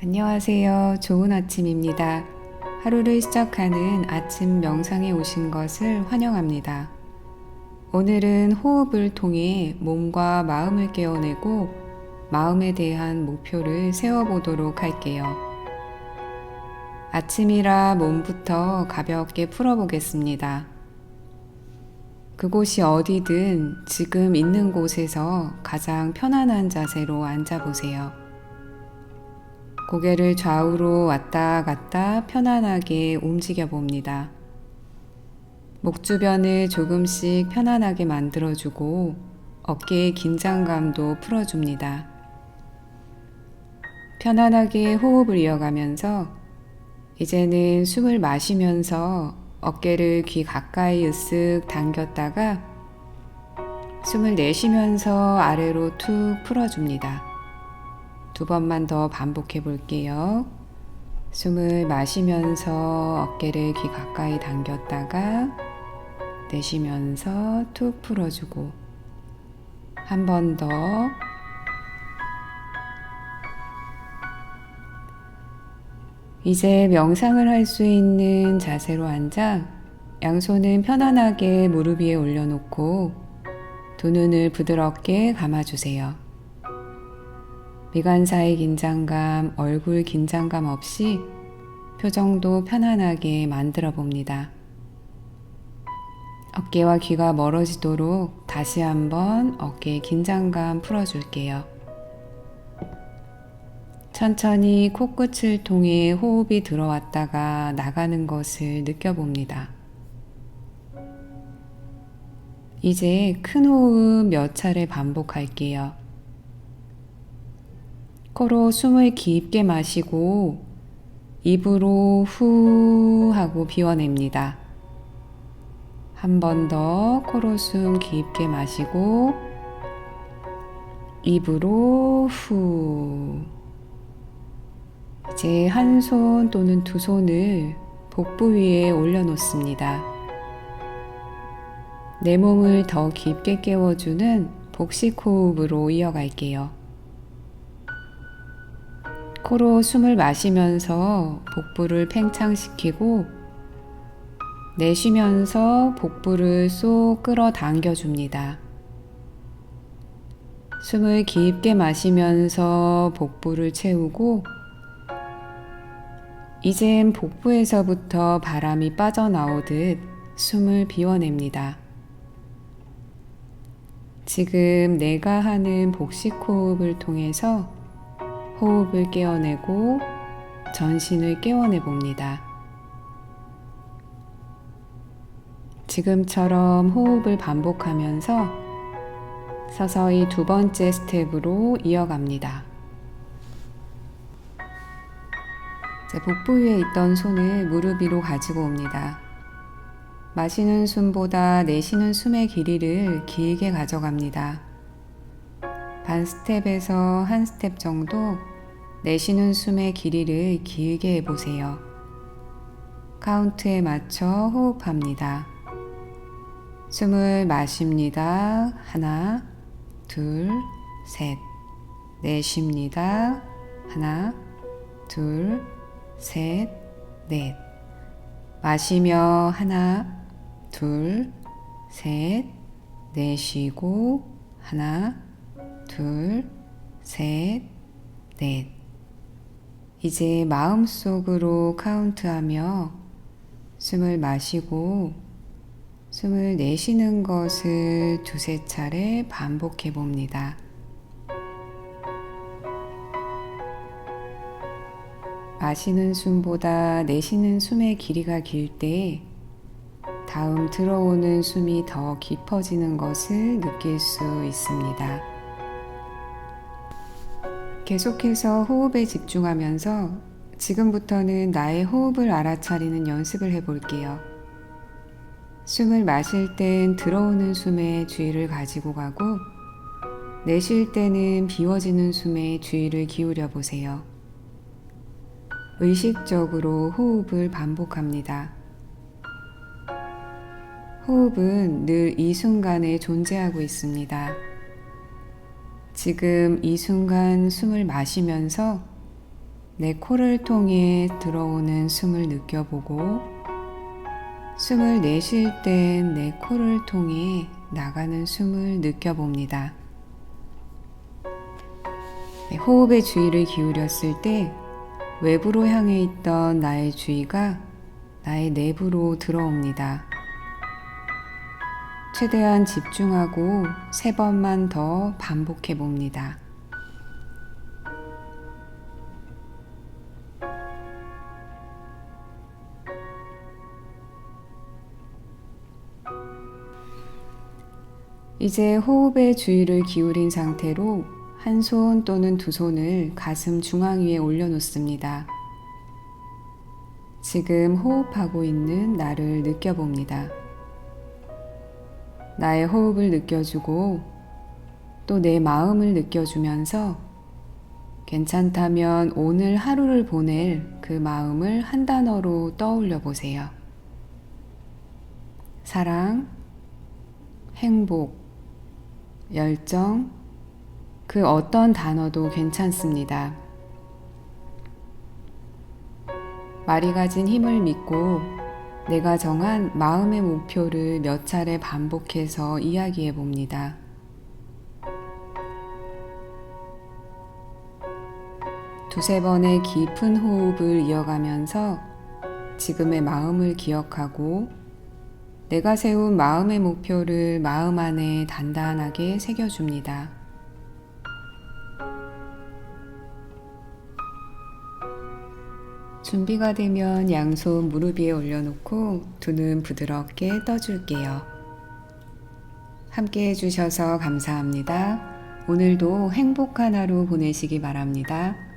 안녕하세요. 좋은 아침입니다. 하루를 시작하는 아침 명상에 오신 것을 환영합니다. 오늘은 호흡을 통해 몸과 마음을 깨어내고 마음에 대한 목표를 세워보도록 할게요. 아침이라 몸부터 가볍게 풀어보겠습니다. 그곳이 어디든 지금 있는 곳에서 가장 편안한 자세로 앉아보세요. 고개를 좌우로 왔다 갔다 편안하게 움직여 봅니다. 목 주변을 조금씩 편안하게 만들어주고 어깨의 긴장감도 풀어줍니다. 편안하게 호흡을 이어가면서 이제는 숨을 마시면서 어깨를 귀 가까이 으쓱 당겼다가 숨을 내쉬면서 아래로 툭 풀어줍니다. 두 번만 더 반복해 볼게요. 숨을 마시면서 어깨를 귀 가까이 당겼다가 내쉬면서 툭 풀어주고 한 번 더. 이제 명상을 할 수 있는 자세로 앉아 양손은 편안하게 무릎 위에 올려놓고 두 눈을 부드럽게 감아주세요. 미간사의 긴장감, 얼굴 긴장감 없이 표정도 편안하게 만들어 봅니다. 어깨와 귀가 멀어지도록 다시 한번 어깨 긴장감 풀어줄게요. 천천히 코끝을 통해 호흡이 들어왔다가 나가는 것을 느껴봅니다. 이제 큰 호흡 몇 차례 반복할게요. 코로 숨을 깊게 마시고 입으로 후 하고 비워냅니다. 한 번 더 코로 숨 깊게 마시고 입으로 후. 이제 한 손 또는 두 손을 복부 위에 올려놓습니다. 내 몸을 더 깊게 깨워주는 복식 호흡으로 이어갈게요. 코로 숨을 마시면서 복부를 팽창시키고 내쉬면서 복부를 쏙 끌어당겨 줍니다. 숨을 깊게 마시면서 복부를 채우고 이젠 복부에서부터 바람이 빠져나오듯 숨을 비워냅니다. 지금 내가 하는 복식 호흡을 통해서 호흡을 깨어내고 전신을 깨워내 봅니다. 지금처럼 호흡을 반복하면서 서서히 두 번째 스텝으로 이어갑니다. 제 복부 위에 있던 손을 무릎 위로 가지고 옵니다. 마시는 숨보다 내쉬는 숨의 길이를 길게 가져갑니다. 반 스텝에서 한 스텝 정도 내쉬는 숨의 길이를 길게 해보세요. 카운트에 맞춰 호흡합니다. 숨을 마십니다. 하나, 둘, 셋. 내쉽니다. 하나, 둘, 셋, 넷. 마시며 하나, 둘, 셋, 내쉬고 하나, 둘, 셋, 넷. 이제 마음속으로 카운트하며 숨을 마시고 숨을 내쉬는 것을 두세 차례 반복해 봅니다. 마시는 숨보다 내쉬는 숨의 길이가 길 때 다음 들어오는 숨이 더 깊어지는 것을 느낄 수 있습니다. 계속해서 호흡에 집중하면서 지금부터는 나의 호흡을 알아차리는 연습을 해볼게요. 숨을 마실 땐 들어오는 숨에 주의를 가지고 가고 내쉴 때는 비워지는 숨에 주의를 기울여 보세요. 의식적으로 호흡을 반복합니다. 호흡은 늘 이 순간에 존재하고 있습니다. 지금 이 순간 숨을 마시면서 내 코를 통해 들어오는 숨을 느껴보고 숨을 내쉴 땐 내 코를 통해 나가는 숨을 느껴봅니다. 네, 호흡에 주의를 기울였을 때 외부로 향해 있던 나의 주의가 나의 내부로 들어옵니다. 최대한 집중하고 세 번만 더 반복해 봅니다. 이제 호흡에 주의를 기울인 상태로 한 손 또는 두 손을 가슴 중앙 위에 올려놓습니다. 지금 호흡하고 있는 나를 느껴봅니다. 나의 호흡을 느껴주고 또 내 마음을 느껴주면서 괜찮다면 오늘 하루를 보낼 그 마음을 한 단어로 떠올려 보세요. 사랑, 행복, 열정, 그 어떤 단어도 괜찮습니다. 말이 가진 힘을 믿고 내가 정한 마음의 목표를 몇 차례 반복해서 이야기해 봅니다. 두세 번의 깊은 호흡을 이어가면서 지금의 마음을 기억하고 내가 세운 마음의 목표를 마음 안에 단단하게 새겨줍니다. 준비가 되면 양손 무릎 위에 올려놓고 두 눈 부드럽게 떠줄게요. 함께 해주셔서 감사합니다. 오늘도 행복한 하루 보내시기 바랍니다.